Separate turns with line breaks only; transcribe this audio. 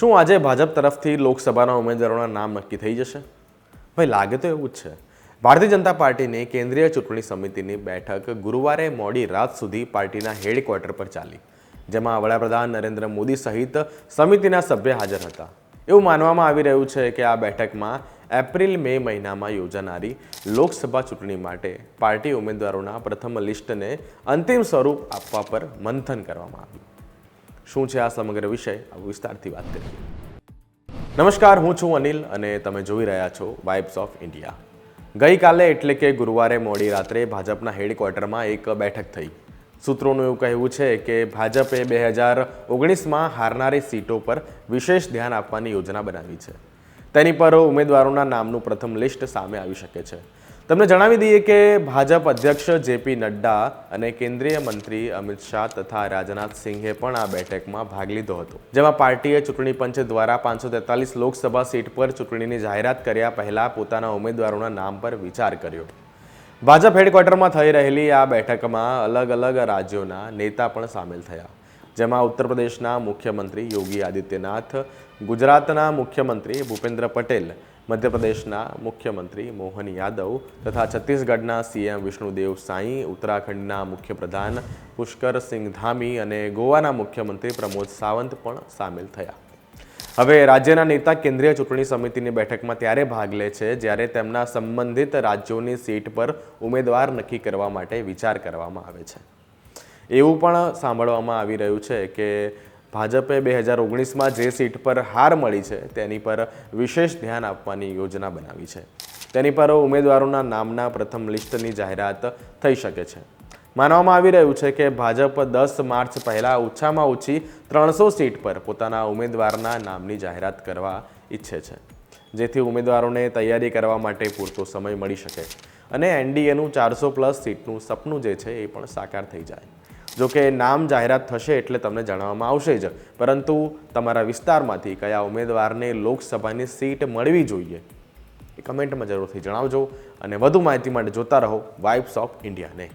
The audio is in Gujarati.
શું આજે ભાજપ તરફથી લોકસભાના ઉમેદવારોના નામ નક્કી થઈ જશે? ભાઈ, લાગે તો એવું જ છે. ભારતીય જનતા પાર્ટીની કેન્દ્રીય ચૂંટણી સમિતિની બેઠક ગુરુવારે મોડી રાત સુધી પાર્ટીના હેડક્વાર્ટર પર ચાલી, જેમાં વડાપ્રધાન નરેન્દ્ર મોદી સહિત સમિતિના સભ્ય હાજર હતા. એવું માનવામાં આવી રહ્યું છે કે આ બેઠકમાં એપ્રિલ, મે મહિનામાં યોજાનારી લોકસભા ચૂંટણી માટે પાર્ટી ઉમેદવારોના પ્રથમ લિસ્ટને અંતિમ સ્વરૂપ આપવા પર મંથન કરવામાં આવ્યું. શું છે આ સમગ્ર વિષય? વિસ્તારથી વાત કરીએ. નમસ્કાર, હું છું અનિલ અને તમે જોઈ રહ્યા છો વાઇબ્સ ઓફ ઇન્ડિયા ગઈકાલે એટલે કે ગુરુવારે મોડી રાત્રે ભાજપના હેડક્વાર્ટરમાં એક બેઠક થઈ. સૂત્રોનું એવું કહેવું છે કે ભાજપે બે હજાર ઓગણીસમાં હારનારી સીટો પર વિશેષ ધ્યાન આપવાની યોજના બનાવી છે. તેની પર ઉમેદવારોના નામનું પ્રથમ લિસ્ટ સામે આવી શકે છે. તમને જણાવી દઈએ કે ભાજપ અધ્યક્ષ જેપી નડ્ડા અને કેન્દ્રીય મંત્રી અમિત શાહ તથા રાજનાથ સિંહે પણ આ બેઠકમાં ભાગ લીધો હતો, જેમાં પાર્ટીએ ચૂંટણી પંચ દ્વારા પાંચસો તેતાલીસ લોકસભા સીટ પર ચૂંટણીની જાહેરાત કર્યા પહેલા પોતાના ઉમેદવારોના નામ પર વિચાર કર્યો. ભાજપ હેડક્વાર્ટરમાં થઈ રહેલી આ બેઠકમાં અલગ અલગ રાજ્યોના નેતા પણ સામેલ થયા, જેમાં ઉત્તર પ્રદેશના મુખ્યમંત્રી યોગી આદિત્યનાથ, ગુજરાતના મુખ્યમંત્રી ભૂપેન્દ્ર પટેલ મધ્યપ્રદેશના મુખ્યમંત્રી મોહન યાદવ તથા છત્તીસગઢના સીએમ વિષ્ણુદેવ સાંઈ, ઉત્તરાખંડના મુખ્યપ્રધાન પુષ્કર સિંઘ ધામી અને ગોવાના મુખ્યમંત્રી પ્રમોદ સાવંત પણ સામેલ થયા. હવે રાજ્યના નેતા કેન્દ્રીય ચૂંટણી સમિતિની બેઠકમાં ત્યારે ભાગ લે છે, જ્યારે તેમના સંબંધિત રાજ્યોની સીટ પર ઉમેદવાર નક્કી કરવા માટે વિચાર કરવામાં આવે છે. એવું પણ સાંભળવામાં આવી રહ્યું છે કે ભાજપે બે હજાર ઓગણીસમાં જે સીટ પર હાર મળી છે, તેની પર વિશેષ ધ્યાન આપવાની યોજના બનાવી છે. તેની પર ઉમેદવારોના નામના પ્રથમ લિસ્ટની જાહેરાત થઈ શકે છે. માનવામાં આવી રહ્યું છે કે ભાજપ દસ માર્ચ પહેલાં ઓછામાં ઓછી ત્રણસો સીટ પર પોતાના ઉમેદવારના નામની જાહેરાત કરવા ઈચ્છે છે. જેથી ઉમેદવારોને તૈયારી કરવા માટે પૂરતો સમય મળી શકે. અને એનડીએનું ચારસો પ્લસ સીટનું સપનું જે છે, એ પણ સાકાર થઈ જાય. જો કે નામ જાહેરાત થશે એટલે તમને જણાવવામાં આવશે જ. પરંતુ તમારા વિસ્તારમાંથી કયા ઉમેદવારને લોકસભાની સીટ મળવી જોઈએ એ કમેન્ટમાં જરૂરથી જણાવજો અને વધુ માહિતી માટે જોતા રહો વાઇબ્સ ઓફ ઇન્ડિયાને